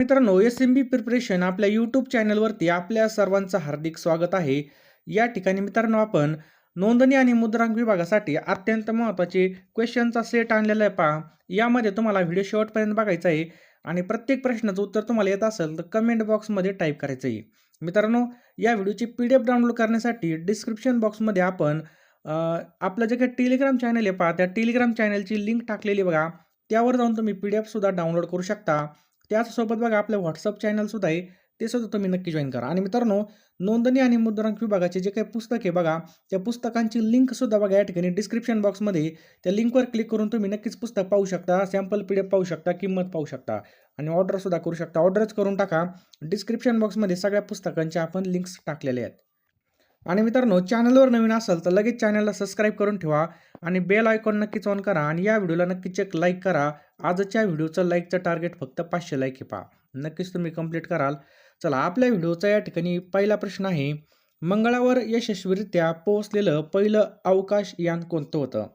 मित्रांनो S M B preparation आपल्या YouTube चॅनलवरती आपल्या सर्वांचं हार्दिक स्वागत आहे. या ठिकाणी मित्रांनो आपण नोंदणी आणि मुद्रांक विभागासाठी अत्यंत महत्त्वाचे क्वेश्चनचा सेट आणलेला आहे पहा. यामध्ये तुम्हाला व्हिडिओ शेवटपर्यंत बघायचा आहे आणि प्रत्येक प्रश्नाचं उत्तर तुम्हाला येत असेल तर कमेंट बॉक्समध्ये टाईप करायचं आहे. मित्रांनो या व्हिडिओची पी डी एफ डाउनलोड करण्यासाठी डिस्क्रिप्शन बॉक्समध्ये आपण आपलं जे काही टेलिग्राम चॅनल आहे पहा त्या टेलिग्राम चॅनलची लिंक टाकलेली बघा. त्यावर जाऊन तुम्ही पी डी एफसुद्धा डाउनलोड करू शकता. त्याचसोबत बघा आपलं व्हॉट्सअप चॅनलसुद्धा आहे ते सुद्धा तुम्ही नक्की जॉईन करा. आणि मित्रांनो नोंदणी आणि मुद्रांक विभागाचे जे काही पुस्तक आहे बघा त्या पुस्तकांची लिंकसुद्धा बघा या ठिकाणी डिस्क्रिप्शन बॉक्समध्ये त्या लिंकवर क्लिक करून तुम्ही नक्कीच पुस्तक पाहू शकता सॅम्पल पी पाहू शकता किंमत पाहू शकता. आणि ऑर्डरसुद्धा करू शकता. ऑर्डरच करून टाका. डिस्क्रिप्शन बॉक्समध्ये सगळ्या पुस्तकांच्या आपण लिंक्स टाकलेले आहेत. आणि मित्रांनो चॅनलवर नवीन असाल तर लगेच चॅनलला सबस्क्राईब करून ठेवा आणि बेल आयकॉन नक्कीच ऑन करा आणि या व्हिडिओला नक्कीच एक लाईक करा. आजच्या व्हिडिओचं लाईकचं टार्गेट फक्त पाचशे लाईक हे पहा. नक्कीच तुम्ही कंप्लीट कराल. चला आपल्या व्हिडिओचा या ठिकाणी पहिला प्रश्न आहे मंगळावर यशस्वीरित्या पोहोचलेलं पहिलं अवकाश यान कोणतं होतं?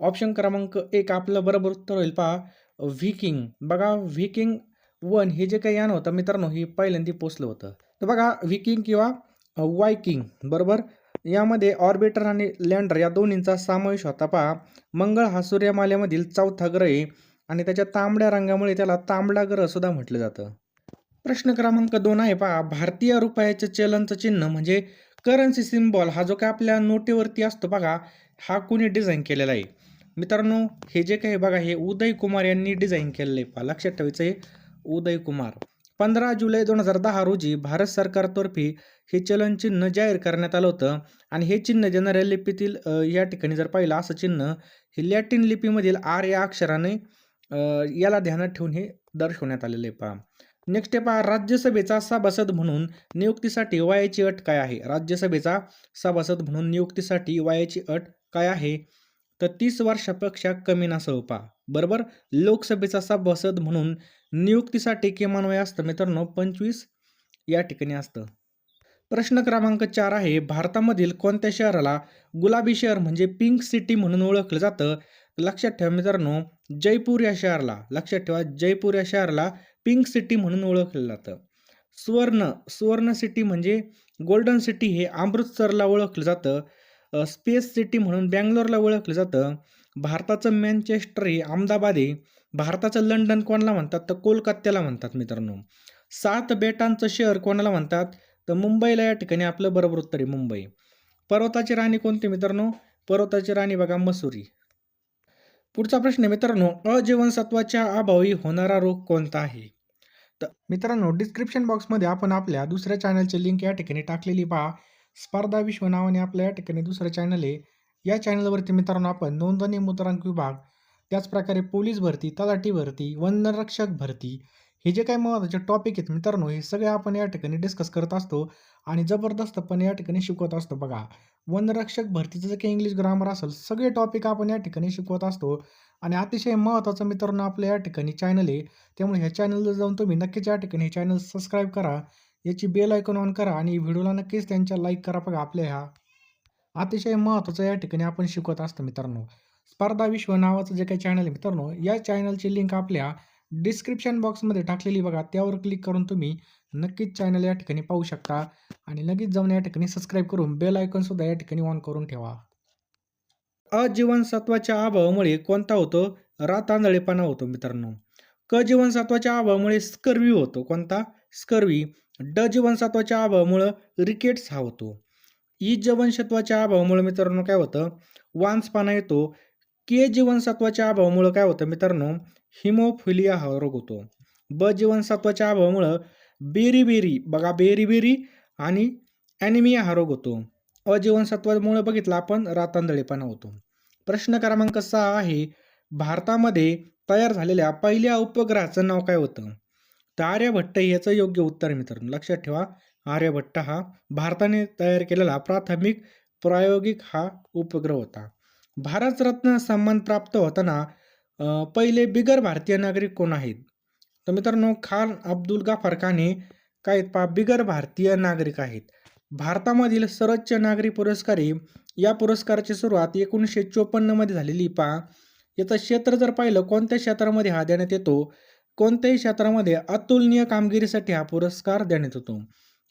ऑप्शन क्रमांक एक आपलं बरोबर उत्तर होईल पहा. व्हिकिंग बघा व्हिकिंग वन हे जे काही यान होतं मित्रांनो हे पहिल्यांदा पोचलं होतं. तर बघा व्हिकिंग किंवा वायकिंग बरोबर? यामध्ये ऑर्बिटर आणि लँडर या दोन्हींचा समावेश होता. पहा मंगळ हा सूर्यमालेमधील चौथा ग्रह आहे आणि त्याच्या तांबड्या रंगामुळे त्याला तांबडा ग्रह सुद्धा म्हटलं जातं. प्रश्न क्रमांक दोन आहे. पहा भारतीय रुपयाचं चलनचं चिन्ह म्हणजे करन्सी सिम्बॉल हा जो काय आपल्या नोटेवरती असतो बघा हा कोणी डिझाईन केलेला आहे. मित्रांनो हे जे काही बघा हे उदय कुमार यांनी डिझाईन केलेलं आहे. पहा लक्षात ठेवायचं आहे उदय कुमार. पंधरा जुलै दोन हजार दहा रोजी भारत सरकारतर्फे हे चलन चिन्ह जाहीर करण्यात आलं होतं. आणि हे चिन्ह जनरल लिपीतील या ठिकाणी जर पाहिलं असं चिन्ह हे लॅटिन लिपीमधील आर या अक्षराने याला ध्यानात ठेवून हे दर्शवण्यात आलेलं आहे पहा. नेक्स्ट आहे पहा राज्यसभेचा सभासद म्हणून नियुक्तीसाठी वयाची अट काय आहे? राज्यसभेचा सभासद म्हणून नियुक्तीसाठी वयाची अट काय आहे? तर तीस वर्षापेक्षा कमी नसावं पहा. बरोबर? लोकसभेचा सभासद म्हणून नियुक्तीसाठी किमान वय असतं मित्रांनो पंचवीस. या ठिकाणी असतं. प्रश्न क्रमांक चार आहे भारतामधील कोणत्या शहराला गुलाबी शहर म्हणजे पिंक सिटी म्हणून ओळखलं जातं? लक्षात ठेवा मित्रांनो जयपूर या शहराला लक्षात ठेवा जयपूर या शहराला पिंक सिटी म्हणून ओळखलं जातं. सुवर्ण सुवर्ण सिटी म्हणजे गोल्डन सिटी हे अमृतसरला ओळखलं जातं. स्पेस सिटी म्हणून बँगलोरला ओळखलं जातं. भारताचं मॅनचेस्टर हे अहमदाबाद आहे. भारताचं लंडन कोणाला म्हणतात? तर कोलकात्याला म्हणतात मित्रांनो. सात बेटांचं शहर कोणाला म्हणतात? तर मुंबईला या ठिकाणी आपलं बरोबर उत्तर आहे मुंबई. पर्वताची राणी कोणती मित्रांनो? पर्वताची राणी बघा मसुरी. पुढचा प्रश्न मित्रांनो अजीवनसत्वाच्या अभावी होणारा रोग कोणता आहे? तर मित्रांनो डिस्क्रिप्शन बॉक्समध्ये आपण आपल्या दुसऱ्या चॅनलची लिंक या ठिकाणी टाकलेली पहा. स्पर्धा विश्व नावाने आपल्या या ठिकाणी दुसरं चॅनल आहे. या चॅनलवरती मित्रांनो आपण नोंदणी मुद्रांक विभाग त्याचप्रकारे पोलीस भरती तलाठी भरती वनरक्षक भरती हे जे काही महत्त्वाचे टॉपिक आहेत मित्रांनो हे सगळे आपण या ठिकाणी डिस्कस करत असतो आणि जबरदस्तपणे या ठिकाणी शिकवत असतो बघा. वनरक्षक भरतीचं जे काही इंग्लिश ग्रामर असेल सगळे टॉपिक आपण या ठिकाणी शिकवत असतो. आणि अतिशय महत्त्वाचं मित्रांनो आपल्या या ठिकाणी चॅनल आहे. त्यामुळे ह्या चॅनलला जाऊन तुम्ही नक्कीच या ठिकाणी हे चॅनल सबस्क्राईब करा. याची बेल आयकॉन ऑन करा आणि व्हिडिओला नक्कीच त्यांच्या लाईक करा बघा आपल्या ह्या. अतिशय महत्त्वाचं या ठिकाणी आपण शिकवत असतो मित्रांनो. स्पर्धा विश्व नावाचं जे काही चॅनल आहे मित्रांनो या चॅनलची लिंक आपल्या डिस्क्रिप्शन बॉक्समध्ये टाकलेली बघा. त्यावर क्लिक करून तुम्ही नक्कीच चॅनल या ठिकाणी पाहू शकता. आणि लगेच जाऊन या ठिकाणी सबस्क्राईब करून बेल आयकॉनसुद्धा या ठिकाणी ऑन करून ठेवा. अजीवनसत्वाच्या अभावामुळे कोणता होतो? रातांदळेपणा होतो मित्रांनो. क जीवनसत्वाच्या अभावामुळे स्कर्वी होतो कोणता? स्कर्वी ड जीवनसत्वाच्या अभावामुळं रिकेट्स हा होतो. ई जीवनसत्वाच्या अभावामुळे मित्रांनो काय होतं? वांसपाना येतो. के जीवनसत्वाच्या अभावामुळं काय होतं मित्रांनो? हिमोफिलिया हा रोग होतो. ब जीवनसत्वाच्या अभावामुळं बेरी बघा बेरी आणि ॲनिमिया हा रोग होतो. अ अजीवनसत्वामुळे बघितलं आपण रातांदळेपणा होतो. प्रश्न क्रमांक सहा आहे भारतामध्ये तयार झालेल्या पहिल्या उपग्रहाचं नाव काय होतं? तर आर्यभट्ट याचं योग्य उत्तर मित्रांनो. लक्षात ठेवा आर्यभट्ट हा भारताने तयार केलेला प्राथमिक प्रायोगिक हा उपग्रह होता. भारतरत्न सन्मान प्राप्त होताना पहिले बिगर भारतीय नागरिक कोण आहेत? तर मित्रांनो खान अब्दुल गाफर खान हे काय पा बिगर भारतीय नागरिक आहेत. भारतामधील सर्वोच्च नागरी पुरस्कार या पुरस्काराची सुरुवात एकोणीसशे चोपन्नमध्ये झालेली. पहा याचं क्षेत्र जर पाहिलं कोणत्या क्षेत्रामध्ये हा देण्यात येतो? कोणत्याही क्षेत्रामध्ये अतुलनीय कामगिरीसाठी हा पुरस्कार देण्यात येतो.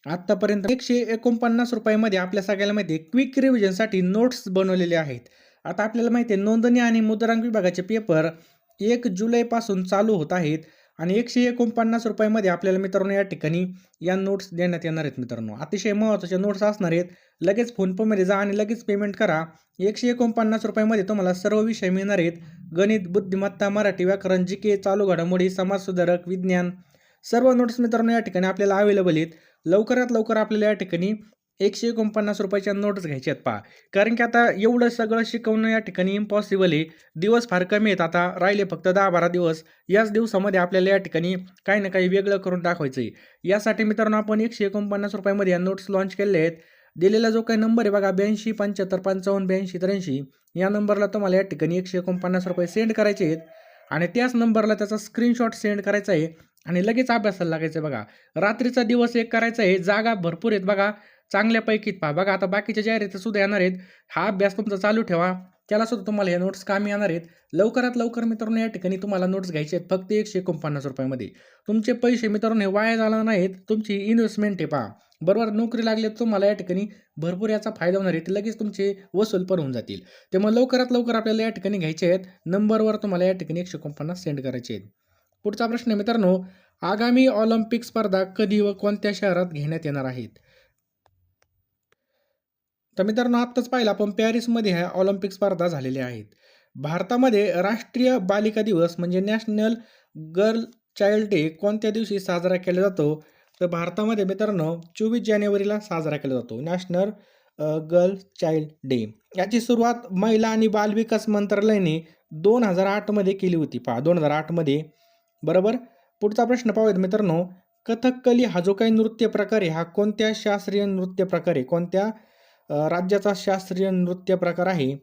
आत्तापर्यंत एकशे एकोणपन्नास रुपयामध्ये आपल्या सगळ्याला माहिती क्विक रिव्हिजनसाठी नोट्स बनवलेले आहेत. आता आपल्याला माहिती आहे नोंदणी आणि मुद्रांक विभागाचे पेपर एक जुलैपासून चालू होत आहेत आणि एकशे एकोणपन्नास रुपयामध्ये आपल्याला मित्रांनो या ठिकाणी या नोट्स देण्यात येणार आहेत मित्रांनो. अतिशय महत्त्वाच्या नोट्स असणार आहेत. लगेच फोनपेमध्ये जा आणि लगेच पेमेंट करा. एकशे एकोणपन्नास रुपयामध्ये तुम्हाला सर्व विषय मिळणार आहेत. गणित बुद्धिमत्ता मराठी व्याकरण जी के चालू घडामोडी समाजसुधारक विज्ञान सर्व नोट्स मित्रांनो या ठिकाणी आपल्याला अवेलेबल आहेत. लवकरात लवकर आपल्याला या ठिकाणी एकशे एकोणपन्नास रुपयाच्या नोट्स घ्यायच्या आहेत पहा. कारण की आता एवढं सगळं शिकवणं या ठिकाणी इम्पॉसिबल आहे. दिवस फार कमी आहेत. आता राहिले फक्त दहा बारा दिवस. याच दिवसामध्ये आपल्याला या ठिकाणी काही ना काही वेगळं करून दाखवायचं आहे यासाठी मित्रांनो आपण एकशे एकोणपन्नास रुपयामध्ये या नोट्स लॉन्च केले आहेत. दिलेला जो काही नंबर आहे बघा ब्याऐंशी पंच्याहत्तर पंचावन्न ब्याऐंशी त्र्याऐंशी या नंबरला तुम्हाला या ठिकाणी एकशे एकोणपन्नास रुपये सेंड करायचे आहेत. आणि त्याच नंबरला त्याचा स्क्रीनशॉट सेंड करायचा आहे. आणि लगेच अभ्यासाला लागायचं आहे बघा. रात्रीचा दिवस एक करायचा आहे. जागा भरपूर आहेत बघा. चांगल्यापैकी पहा बघा आता बाकीच्या जाहिराती सुद्धा येणार आहेत. हा अभ्यास तुमचा चालू ठेवा. त्याला सुद्धा तुम्हाला हे नोट्स कामी येणार आहेत. लवकरात लवकर मित्रांनो या ठिकाणी तुम्हाला नोट्स घ्यायचे आहेत. फक्त एकशे एकोणपन्नास रुपयामध्ये. तुमचे पैसे मित्रांनो हे वाया झाला नाहीत. तुमची इन्व्हेस्टमेंट आहे पहा. बरोबर नोकरी लागली तर तुम्हाला या ठिकाणी भरपूर याचा फायदा होणार आहे. ते लगेच तुमचे वसूल पण होऊन जातील. त्यामुळे लवकरात लवकर आपल्याला या ठिकाणी घ्यायचे आहेत. नंबरवर तुम्हाला या ठिकाणी एकशे एकोणपन्नास सेंड करायचे आहेत. पुढचा प्रश्न आहे मित्रांनो आगामी ऑलिम्पिक स्पर्धा कधी व कोणत्या शहरात घेण्यात येणार आहेत? तर मित्रांनो आत्ताच पाहिलं आपण पॅरिसमध्ये ह्या ऑलिम्पिक स्पर्धा झालेल्या आहेत. भारतामध्ये राष्ट्रीय बालिका दिवस म्हणजे नॅशनल गर्ल चाइल्ड डे कोणत्या दिवशी साजरा केला जातो? तर भारतामध्ये मित्रांनो चोवीस जानेवारीला साजरा केला जातो नॅशनल गर्ल चाइल्ड डे. याची सुरुवात महिला आणि बालविकास मंत्रालयाने दोन हजार आठमध्ये केली होती. पहा दोन हजार आठमध्ये. बरोबर? पुढचा प्रश्न पाहूयात मित्रांनो. कथकली हा जो काही नृत्य प्रकार आहे हा कोणत्या शास्त्रीय नृत्य प्रकार आहे? कोणत्या राज्याचा शास्त्रीय नृत्य प्रकार आहे.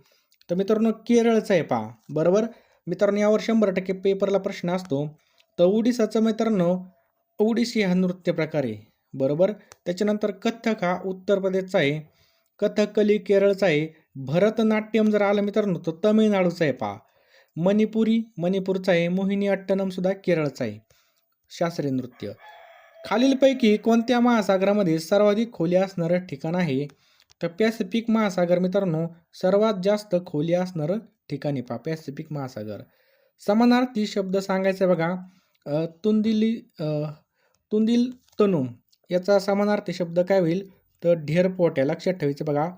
तर मित्रांनो केरळचा आहे पहा. बरोबर? मित्रांनो यावर शंभर टक्के पेपरला प्रश्न असतो. तर ओडिसाचं मित्रांनो ओडिसी हा नृत्य प्रकार आहे. बरोबर? त्याच्यानंतर कथ्थक हा उत्तर प्रदेशचा आहे. कथकली केरळचा आहे. भरतनाट्यम जर आलं मित्रांनो तर तमिळनाडूचा आहे पहा. मणिपुरी मणिपूरचा आहे. मोहिनी अट्टनम सुद्धा केरळचा आहे. शास्त्रीय नृत्य. खालीलपैकी कोणत्या महासागरामध्ये सर्वाधिक खोली असणारं ठिकाण आहे? तर पॅसिफिक महासागर मित्रांनो सर्वात जास्त खोली असणारं ठिकाणी पहा पॅसिफिक महासागर. समानार्थी शब्द सांगायचा बघा तुंदिली तुंदिल तनुम याचा समानार्थी शब्द काय होईल? तर ढेर पोट्या लक्षात ठेवायचं बघा.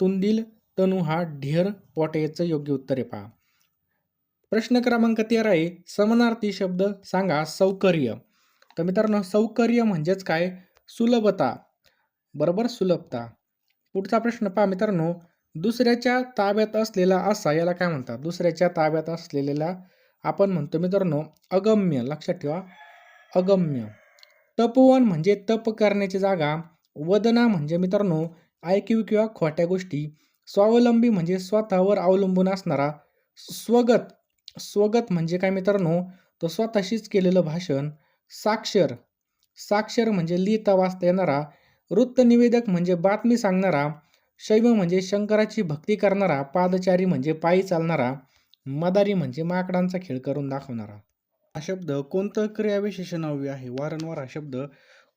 तुंदिल तनू हा ढेर पोट्याचं याचं योग्य उत्तर आहे पहा. प्रश्न क्रमांक तेरा आहे समानार्थी शब्द सांगा सौकर्य. तर मित्रांनो सौकर्य म्हणजेच काय? सुलभता. बरोबर? सुलभता. पुढचा प्रश्न पहा मित्रांनो. दुसऱ्याच्या ताब्यात असलेला असा याला काय म्हणतात? दुसऱ्याच्या ताब्यात असलेला आपण म्हणतो मित्रांनो अगम्य. लक्षात ठेवा. अगम्य. तपवन म्हणजे तप करण्याची जागा. वदना म्हणजे मित्रांनो ऐकिव किंवा खोट्या गोष्टी. स्वावलंबी म्हणजे स्वतःवर अवलंबून असणारा. स्वगत. स्वगत म्हणजे काय मित्रांनो? तर स्वतःशीच केलेलं भाषण. साक्षर. साक्षर म्हणजे लिहिता वाचता येणारा. वृत्तनिवेदक म्हणजे बातमी सांगणारा शैव म्हणजे शंकराची भक्ती करणारा पादचारी म्हणजे पायी चालणारा मदारी म्हणजे माकडांचा खेळ करून दाखवणारा. हा शब्द कोणतं क्रियाविशेषणावी आहे? वारंवार हा शब्द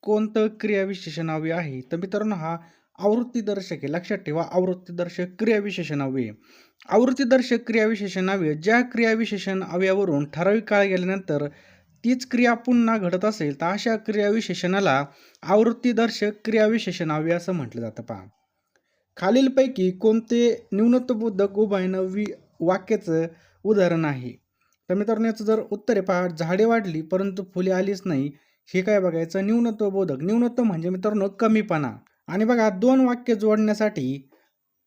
कोणतं क्रियाविशेषणावी आहे? तर मित्रांनो हा आवृत्तीदर्शक आहे. लक्षात ठेवा आवृत्तीदर्शक क्रियाविशेषणावी आवृत्तीदर्शक क्रियाविशेषणावे ज्या क्रियाविशेषण अव्यावरून ठराविक काळ गेल्यानंतर तीच क्रिया पुन्हा घडत असेल तर अशा क्रियाविशेषणाला आवृत्तीदर्शक क्रियाविशेषणावे असं म्हटलं जातं पहा. खालीलपैकी कोणते न्यूनत्वबोधक उभयनवी वाक्याचं उदाहरण आहे? तर मित्रांनो याचं जर उत्तर आहे पहा झाडे वाढली परंतु फुले आलीच नाही हे काय बघायचं? न्यूनत्वबोधक. न्यूनत्व म्हणजे मित्रांनो कमीपणा. आणि बघा दोन वाक्य जोडण्यासाठी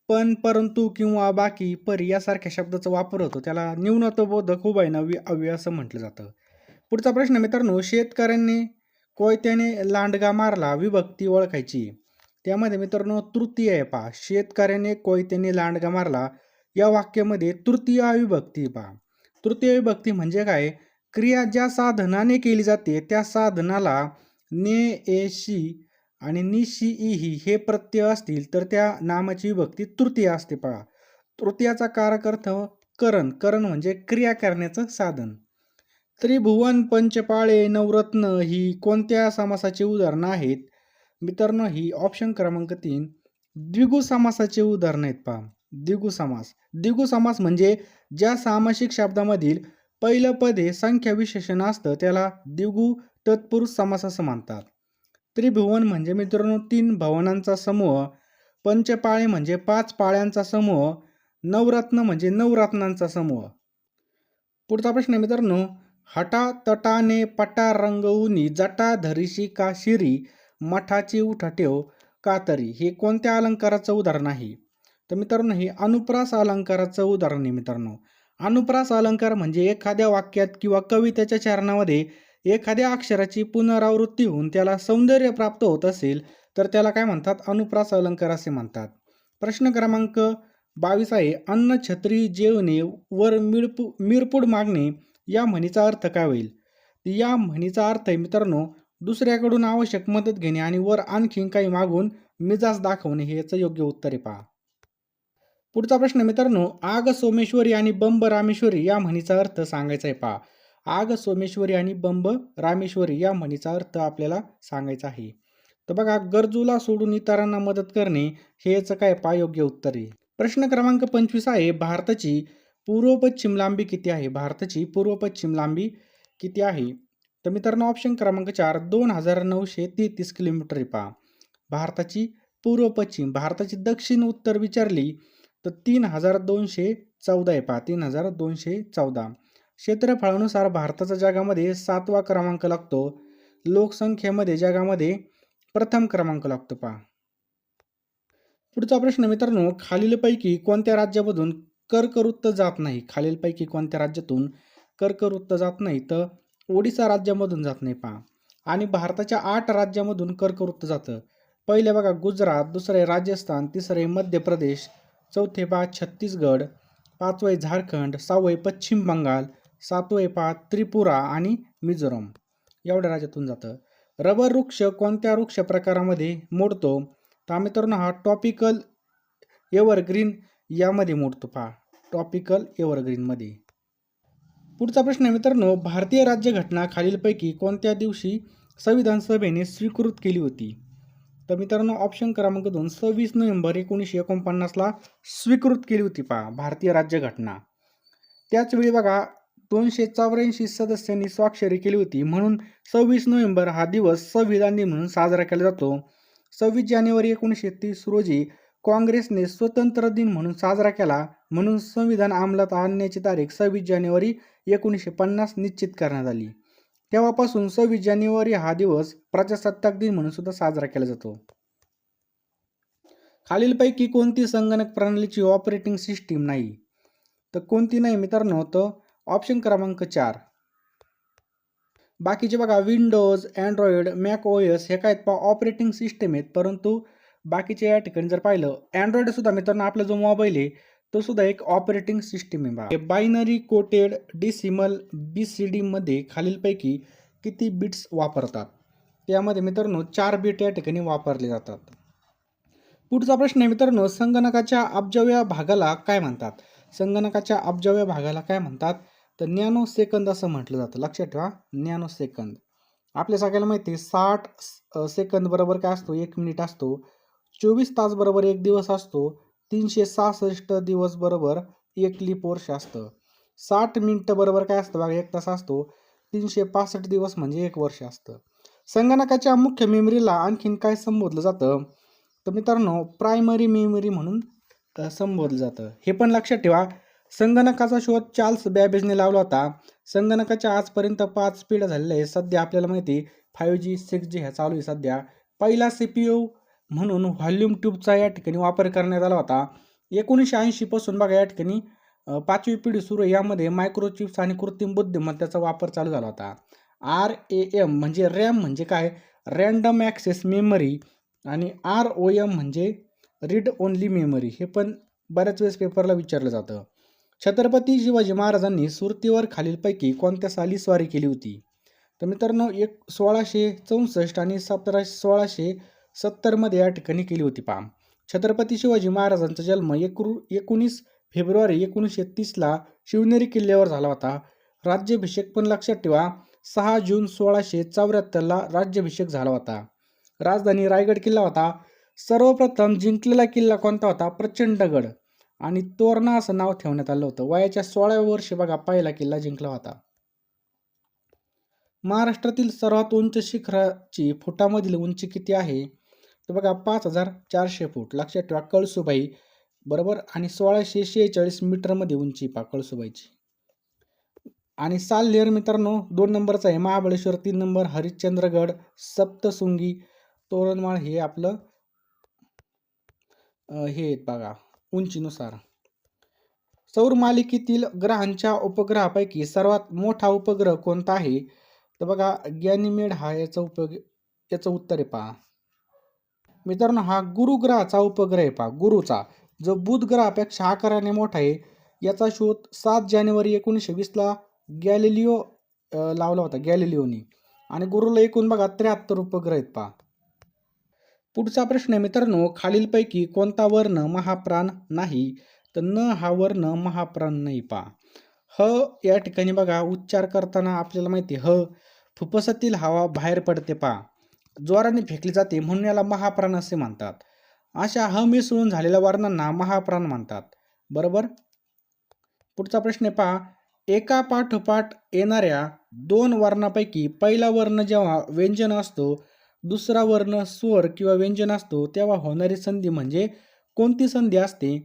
पण परंतु किंवा बाकी परी यासारख्या शब्दाचा वापर होतो. त्याला न्यूनत्वबोधक उभयनवी अव्यय असं म्हटलं जातं. पुढचा प्रश्न मित्रांनो शेतकऱ्यांनी कोयत्याने लांडगा मारला विभक्ती ओळखायची. त्यामध्ये मित्रांनो तृतीय आहे पहा. शेतकऱ्याने कोयत्याने लांडगा मारला. या वाक्यामध्ये तृतीय विभक्ती पहा. तृतीय विभक्ती म्हणजे काय? क्रिया ज्या साधनाने केली जाते त्या साधनाला ने ए शी आणि निशी ई ही हे प्रत्यय असतील तर त्या नामाची विभक्ती तृतीय असते पहा. तृतीयाचा कारक अर्थ करण. करण म्हणजे क्रिया करण्याचं साधन. त्रिभुवन पंचपाळे नवरत्न ही कोणत्या समासाची उदाहरणं आहेत? मित्रांनो ही ऑप्शन क्रमांक तीन. द्विगु समासाचे उदाहरण आहेत पहा. द्विगु समास. द्विगु समास म्हणजे ज्या सामासिक शब्दामधील पहिलं पद हे संख्या विशेषण असतं त्याला द्विगु तत्पुरुष समास असं म्हणतात. त्रिभुवन म्हणजे मित्रांनो तीन भवनांचा समूह. पंचपाळे म्हणजे पाच पाळ्यांचा समूह. नवरत्न म्हणजे नवरत्नांचा समूह. पुढचा प्रश्न आहे मित्रांनो. हटा तटाने पटा रंगवूनी जटा धरिशी का शिरी मठाची उठाठेव कातरी हे कोणत्या अलंकाराचं उदाहरण आहे? तर मित्रांनो हे अनुप्रास अलंकाराचं उदाहरण आहे मित्रांनो. अनुप्रास अलंकार म्हणजे एखाद्या वाक्यात किंवा कवितेच्या चरणामध्ये एखाद्या अक्षराची पुनरावृत्ती होऊन त्याला सौंदर्य प्राप्त होत असेल तर त्याला काय म्हणतात? अनुप्रास अलंकार असे म्हणतात. प्रश्न क्रमांक बावीस आहे. अन्न छत्री जेवणे वर मिळपू मिरपूड मागणे या म्हणीचा अर्थ काय होईल? या म्हणीचा अर्थ आहे मित्रांनो दुसऱ्याकडून आवश्यक मदत घेणे आणि वर आणखीन काही मागून मिजाज दाखवणे हे याचं योग्य उत्तर आहे पहा. पुढचा प्रश्न मित्रांनो आग सोमेश्वरी आणि बंब रामेश्वरी या म्हणीचा अर्थ सांगायचा आहे पहा. आग सोमेश्वरी आणि बंब रामेश्वरी या म्हणीचा अर्थ आपल्याला सांगायचा आहे. तर बघा गरजूला सोडून इतरांना मदत करणे हे याचं काय पा योग्य उत्तर आहे. प्रश्न क्रमांक पंचवीस आहे भारताची पूर्व पश्चिम लांबी किती आहे? भारताची पूर्व पश्चिम लांबी किती आहे? तर मित्रांनो ऑप्शन क्रमांक चार दोन हजार नऊशे तेहतीस किलोमीटर पहा. भारताची पूर्व पश्चिम भारताची दक्षिण उत्तर विचारली तर तीन हजार दोनशे चौदा आहे पहा तीन हजार दोनशे चौदा. क्षेत्रफळानुसार भारताचा जगामध्ये सातवा क्रमांक लागतो. लोकसंख्येमध्ये जगामध्ये प्रथम क्रमांक लागतो पहा. पुढचा प्रश्न मित्रांनो खालीलपैकी कोणत्या राज्यामधून कर्कवृत्त जात नाही. खालीलपैकी कोणत्या राज्यातून कर्कवृत्त जात नाही तर ओडिसा राज्यामधून जात नाही पहा. आणि भारताच्या आठ राज्यामधून कर्कवृत्त जातं. पहिले बघा गुजरात दुसरे राजस्थान तिसरे मध्य प्रदेश चौथे पहा छत्तीसगड पाचवे झारखंड सहावे पश्चिम बंगाल सातवे पहा त्रिपुरा आणि मिझोरम. एवढ्या राज्यातून जातं. रबर वृक्ष कोणत्या वृक्ष प्रकारामध्ये मोडतो? तर मित्रांनो हा टॉपिकल एव्हरग्रीन यामध्ये मोडतो पहा. टॉपिकल एव्हरग्रीनमध्ये पुढचा प्रश्न मित्रांनो भारतीय राज्यघटना खालीलपैकी कोणत्या दिवशी संविधान सभेने स्वीकृत केली होती? तर मित्रांनो ऑप्शन क्रमांक दोन सव्वीस नोव्हेंबर एकोणीसशे एकोणपन्नासला स्वीकृत केली होती पहा भारतीय राज्यघटना. त्याचवेळी बघा दोनशे चौऱ्याऐंशी सदस्यांनी स्वाक्षरी केली होती म्हणून सव्वीस नोव्हेंबर हा दिवस संविधान दिन म्हणून साजरा केला जातो. सव्वीस जानेवारी एकोणीसशे तीस रोजी काँग्रेसने स्वतंत्र दिन म्हणून साजरा केला म्हणून संविधान अंमलात आणण्याची तारीख सव्वीस जानेवारी एकोणीसशे पन्नास निश्चित करण्यात आली. तेव्हापासून सव्वीस जानेवारी हा दिवस प्रजासत्ताक दिन म्हणून सुद्धा साजरा केला जातो. खालीलपैकी कोणती संगणक प्रणालीची ऑपरेटिंग सिस्टीम नाही? तर कोणती नाही मित्रांनो? तर ऑप्शन क्रमांक चार. बाकीचे बघा Windows Android Mac O S हे काय आहेत? ऑपरेटिंग सिस्टम आहेत. परंतु बाकीच्या या ठिकाणी जर पाहिलं अँड्रॉइड सुद्धा मित्रांनो आपला जो मोबाईल आहे तो सुद्धा एक ऑपरेटिंग सिस्टीम आहे बघा. Binary coded decimal B C डीमध्ये खालीलपैकी किती बिट्स वापरतात? त्यामध्ये मित्रांनो चार बीट या ठिकाणी वापरले जातात. पुढचा प्रश्न आहे मित्रांनो संगणकाच्या अब्जाव्या भागाला काय म्हणतात? संगणकाच्या अब्जाव्या भागाला काय म्हणतात? तर नॅनो सेकंद असं म्हटलं जातं. लक्षात ठेवा नॅनो सेकंद आपल्या सगळ्याला माहिती आहे साठ सेकंद बरोबर काय असतो? एक मिनिट असतो. चोवीस तास बरोबर एक दिवस असतो तीनशे सहासष्ट दिवस बरोबर एक लिप वर्ष असतं. साठ मिनटं बरोबर काय असतं बघा एक तास असतो तीनशे पासष्ट दिवस म्हणजे एक वर्ष असतं. संगणकाच्या मुख्य मेमरीला आणखीन काय संबोधलं जातं? तर मित्रांनो प्रायमरी मेमरी म्हणून संबोधलं जातं. हे पण लक्षात ठेवा. संगणकाचा शोध चार्ल्स बॅबेजने लावला होता. संगणकाच्या आजपर्यंत पाच पिढ्या झालेल्या आहे सध्या आपल्याला माहिती आहे फाईव्ह जी सिक्स जी ह्या चालू आहे सध्या. पहिला सी पी यू म्हणून व्हॉल्यूम ट्यूबचा या ठिकाणी वापर करण्यात आला होता. एकोणीसशे ऐंशीपासून बघा या ठिकाणी पाचवी पिढी सुरू यामध्ये मायक्रोचिप्स आणि कृत्रिम बुद्धिमत्तेचा वापर चालू झाला होता. आर ए एम म्हणजे रॅम म्हणजे काय? रँडम ॲक्सेस मेमरी आणि आर ओ एम म्हणजे रीड ओनली मेमरी हे पण बऱ्याच वेळेस पेपरला विचारलं जातं. छत्रपती शिवाजी महाराजांनी सुरतीवर खालीलपैकी कोणत्या साली स्वारी केली होती? तर मित्रांनो एक सोळाशे चौसष्ट आणि सतराशे सोळाशे सत्तरमध्ये या ठिकाणी केली होती पहा छत्रपती शिवाजी महाराजांचा जन्म एकू एकोणीस फेब्रुवारी एकोणीसशे तीसला शिवनेरी किल्ल्यावर झाला होता. राज्याभिषेक पण लक्षात ठेवा सहा जून सोळाशे चौऱ्याहत्तरला राज्याभिषेक झाला होता. राजधानी रायगड किल्ला होता. सर्वप्रथम जिंकलेला किल्ला कोणता होता? प्रचंडगड आणि तोरणा असं नाव ठेवण्यात आलं होतं. वयाच्या सोळाव्या वर्षी बघा पहिला किल्ला जिंकला होता. महाराष्ट्रातील सर्वात उंच शिखराची फुटामधील उंची किती आहे? तर बघा पाच हजार चारशे फूट. लक्षात ठेवा कळसुबाई बरोबर? आणि सोळाशे शेहेचाळीस मीटरमध्ये उंची पा कळसुबाईची. आणि साल लेअर मित्रांनो दोन नंबरचा आहे महाबळेश्वर तीन नंबर हरिश्चंद्रगड सप्तसुंगी तोरणमाळ हे आपलं हे आहेत बघा उंचीनुसार. सौर मालिकेतील ग्रहांच्या उपग्रहापैकी सर्वात मोठा उपग्रह कोणता आहे? तर बघा गॅनिमेड हा याचा उपयोग याचं उत्तर आहे पहा. मित्रांनो हा गुरुग्रहाचा उपग्रह आहे पहा गुरुचा. जो बुध ग्रहापेक्षा आकाराने मोठा आहे याचा शोध सात जानेवारी एकोणीसशे वीसला गॅलिलिओ लावला होता गॅलिलिओनी. आणि गुरुला एकूण बघा त्र्याहत्तर उपग्रह आहेत पहा. पुढचा प्रश्न आहे मित्रांनो खालीलपैकी कोणता वर्ण महाप्राण नाही? तर न हा वर्ण महाप्राण नाही पा ह या ठिकाणी बघा उच्चार करताना आपल्याला माहिती आहे, ह. फुफ्फुसातील हवा बाहेर पडते पा जोराने फेकली जाते म्हणून याला महाप्राण असे म्हणतात. अशा ह मिसळून झालेल्या वर्णांना महाप्राण म्हणतात. बरोबर? पुढचा प्रश्न पहा. एका पाठोपाठ येणाऱ्या दोन वर्णापैकी पहिला वर्ण जेव्हा व्यंजन असतो दुसरा वर्ण स्वर किंवा व्यंजन असतो तेव्हा होणारी संधी म्हणजे कोणती संधी असते?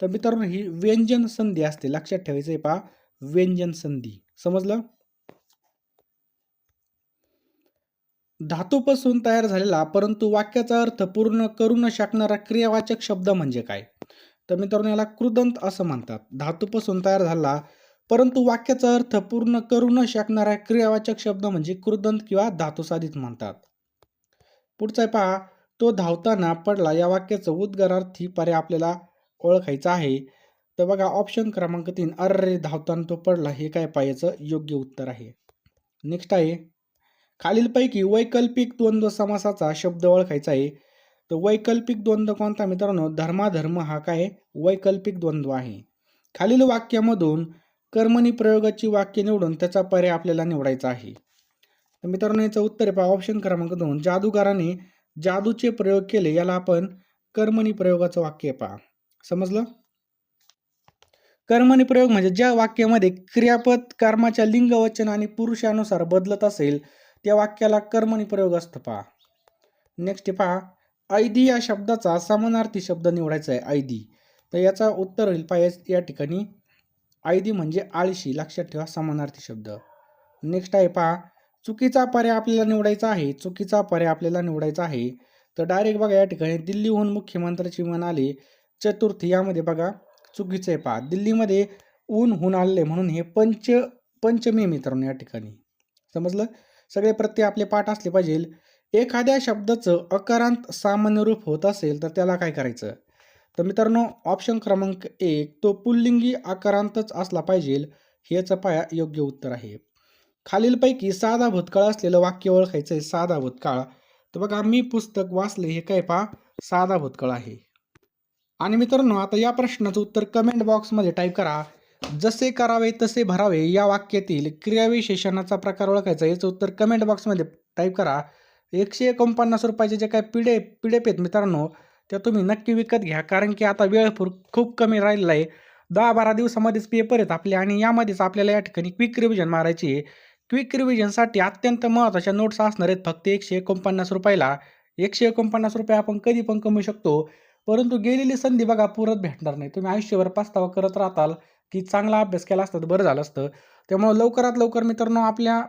तर मित्रांनो ही व्यंजन संधी असते. लक्षात ठेवायचं आहे पहा. व्यंजन संधी. समजलं? धातूपासून तयार झालेला परंतु वाक्याचा अर्थ पूर्ण करू न शकणारा क्रियावाचक शब्द म्हणजे काय? तर मित्रांनो याला कृदंत असं म्हणतात. धातूपासून तयार झाला परंतु वाक्याचा अर्थ पूर्ण करू न शकणारा क्रियावाचक शब्द म्हणजे कृदंत किंवा धातुसाधित म्हणतात. पुढचा आहे पहा तो धावताना पडला या वाक्याचं उद्गारार्थी पर्याय आपल्याला ओळखायचा आहे. तर बघा ऑप्शन क्रमांक तीन अरे धावताना तो पडला हे काय पाहायचं योग्य उत्तर आहे? नेक्स्ट आहे खालीलपैकी वैकल्पिक द्वंद्व समासाचा शब्द ओळखायचा आहे. तर वैकल्पिक द्वंद्व कोणता मित्रांनो? धर्माधर्म हा काय? वैकल्पिक द्वंद्व आहे. खालील वाक्यामधून कर्मणी प्रयोगाची वाक्य निवडून त्याचा पर्याय आपल्याला निवडायचा आहे. तर मित्रांनो याचं उत्तर पहा ऑप्शन क्रमांक दोन. जादूगाराने जादूचे प्रयोग केले याला आपण कर्मणी प्रयोगाचं वाक्य पहा. समजलं? कर्मणी प्रयोग म्हणजे ज्या वाक्यामध्ये क्रियापद कर्माच्या लिंगवचन आणि पुरुषानुसार बदलत असेल त्या वाक्याला कर्मणी प्रयोग असतं पहा. नेक्स्ट पहा. ऐदी या शब्दाचा समानार्थी शब्द निवडायचा आहे ऐदी तर याचा उत्तर होईल पहा या- ठिकाणी. ऐदी म्हणजे आळशी लक्षात ठेवा समानार्थी शब्द. नेक्स्ट आहे पहा. चुकीचा पर्याय आपल्याला निवडायचा आहे चुकीचा पर्याय आपल्याला निवडायचा आहे तर डायरेक्ट बघा या ठिकाणी दिल्लीहून मुख्यमंत्र्याचे विमान आले चतुर्थी यामध्ये बघा चुकीचं आहे पहा. दिल्लीमध्ये ऊन होऊन आले म्हणून हे पंच पंचमी मित्रांनो या ठिकाणी. समजलं? सगळे प्रत्यय आपले पाठ असले पाहिजे. एखाद्या शब्दाचं अकारांत सामान्य रूप होत असेल तर त्याला काय करायचं? तर मित्रांनो ऑप्शन क्रमांक एक तो पुल्लिंगी आकारांतच असला पाहिजे हेच पाया योग्य उत्तर आहे. खालीलपैकी साधा भूतकाळ असलेलं वाक्य ओळखायचं आहे साधा भूतकाळ. तर बघा मी पुस्तक वाचले हे काय पहा साधा भूतकाळ आहे. आणि मित्रांनो आता या प्रश्नाचं उत्तर कमेंट बॉक्समध्ये टाईप करा. जसे करावे तसे भरावे या वाक्यातील क्रियाविशेषणाचा प्रकार ओळखायचा. याचं उत्तर कमेंट बॉक्समध्ये टाईप करा. एकशे एकोणपन्नास रुपयाचे जे काय पिढे पिढे आहेत मित्रांनो त्या तुम्ही नक्की विकत घ्या. कारण की आता वेळ खूप कमी राहिलेला आहे. दहा बारा दिवसामध्येच पेपर आहेत आपले आणि यामध्येच आपल्याला या ठिकाणी क्विक रिव्हिजन मारायची आहे. क्विक रिव्हिजनसाठी अत्यंत महत्त्वाच्या नोट्स असणार आहेत फक्त एकशे एकोणपन्नास रुपयाला. एकशे एकोणपन्नास रुपये आपण कधी पण कमवू शकतो. परंतु गेलेली संधी बघा पुरत भेटणार नाही. तुम्ही आयुष्यभर पस्तावा करत राहताल. की चांगला अभ्यास केला असता तर बरं झालं असतं. त्यामुळे लवकरात लवकर मित्रांनो आपल्या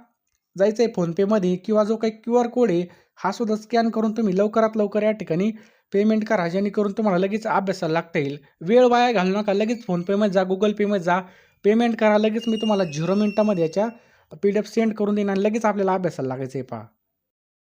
जायचं आहे फोनपेमध्ये किंवा जो काही क्यू आर कोड आहे हा सुद्धा स्कॅन करून तुम्ही लवकरात लवकर या ठिकाणी पेमेंट करा जेणेकरून तुम्हाला लगेच अभ्यासाला लागता येईल. वेळ वाया घालू नका लगेच फोनपेमध्ये जा गुगल पेमध्ये जा. पेमेंट करा लगेच मी तुम्हाला झिरो मिनटामध्ये याच्या पी डी एफ सेंड करून देईन आणि लगेच आपल्याला अभ्यासाला लागायचं आहे पहा.